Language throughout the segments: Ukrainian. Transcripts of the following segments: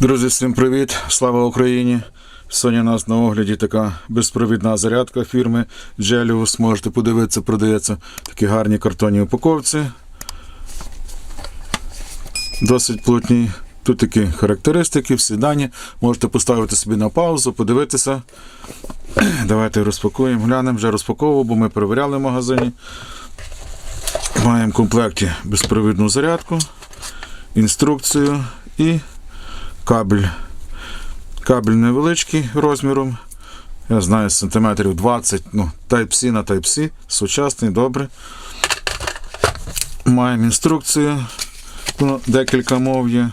Друзі, всім привіт! Слава Україні! Сьогодні у нас на огляді така безпровідна зарядка фірми Gelius. Можете подивитися, продається такі гарні картонні упаковці. Досить плотні. Тут такі характеристики, всі дані. Можете поставити собі на паузу, подивитися. Давайте розпакуємо, глянемо, вже розпаковував, бо ми перевіряли в магазині. Маємо в комплекті безпровідну зарядку, інструкцію і кабель. Кабель невеличкий розміром. Я знаю, сантиметрів 20, ну, Type-C на Type-C, сучасний, добре. Маємо інструкцію. Ну, декілька мов є.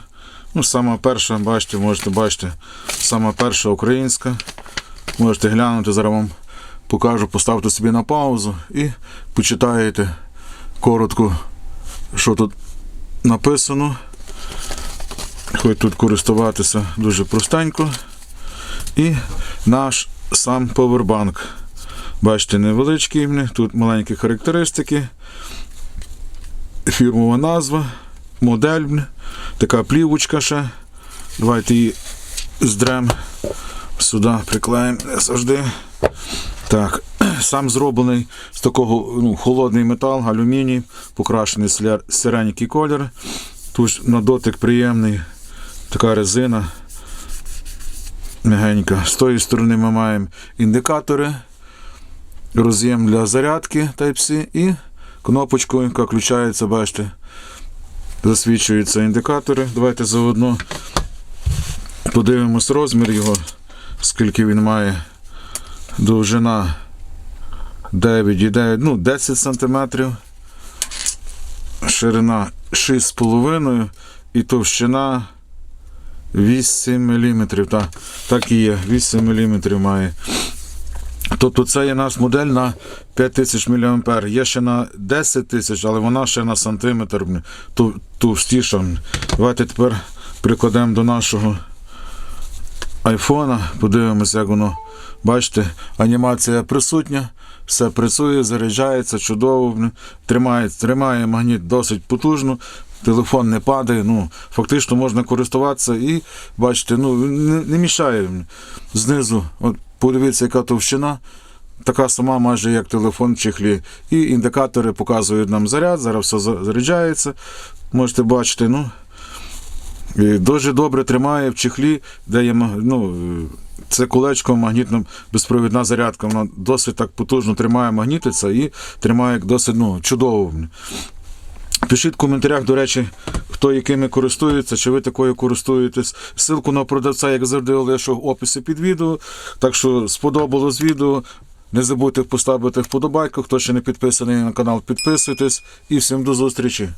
Ну, сама перша, бачите, можете бачити, сама перша українська. Можете глянути, зараз вам покажу, поставте собі на паузу і почитаєте коротко, що тут написано. Хоч тут користуватися дуже простенько. І наш сам повербанк. Бачите, невеличкий, тут маленькі характеристики, фірмова назва, модель, така плівочка ще. Давайте її здрем сюди приклеїмо завжди. Так, сам зроблений з такого ну, холодний метал, алюміній, покрашений сиренький колір. Тут на дотик приємний, така резина мягенька. З тої сторони ми маємо індикатори, роз'єм для зарядки Type-C і кнопочку, яка включається, бачите, засвічуються індикатори. Давайте заодно подивимось розмір його, скільки він має. Довжина 9,9, ну 10 сантиметрів ширина 6,5 і товщина 8 мм. Так, так і є, 8 мм має. Тобто це є наш модель на 5000 мА. Є ще на 10 тисяч, але вона ще на сантиметр товстіша. Давайте тепер прикладемо до нашого айфона, подивимося, як воно. Бачите, анімація присутня, все працює, заряджається, чудово, тримає, тримає магніт досить потужно, телефон не падає, ну, фактично можна користуватися і бачите, ну, не, не мішає. Знизу, от подивіться, яка товщина. Така сама майже як телефон в чехлі. І індикатори показують нам заряд, зараз все заряджається. Можете бачити, ну, Дуже добре тримає в чехлі, де є ну, це колечко магнітно безпровідна зарядка. Вона досить так потужно тримає магнітиця і тримає досить ну, чудово. Пишіть в коментарях, до речі, хто якими користується, чи ви такою користуєтесь. Ссылку на продавця, як завжди, лишу в описі під відео. Так що сподобалось відео. Не забудьте поставити вподобайку. Хто ще не підписаний на канал, підписуйтесь. І всім до зустрічі!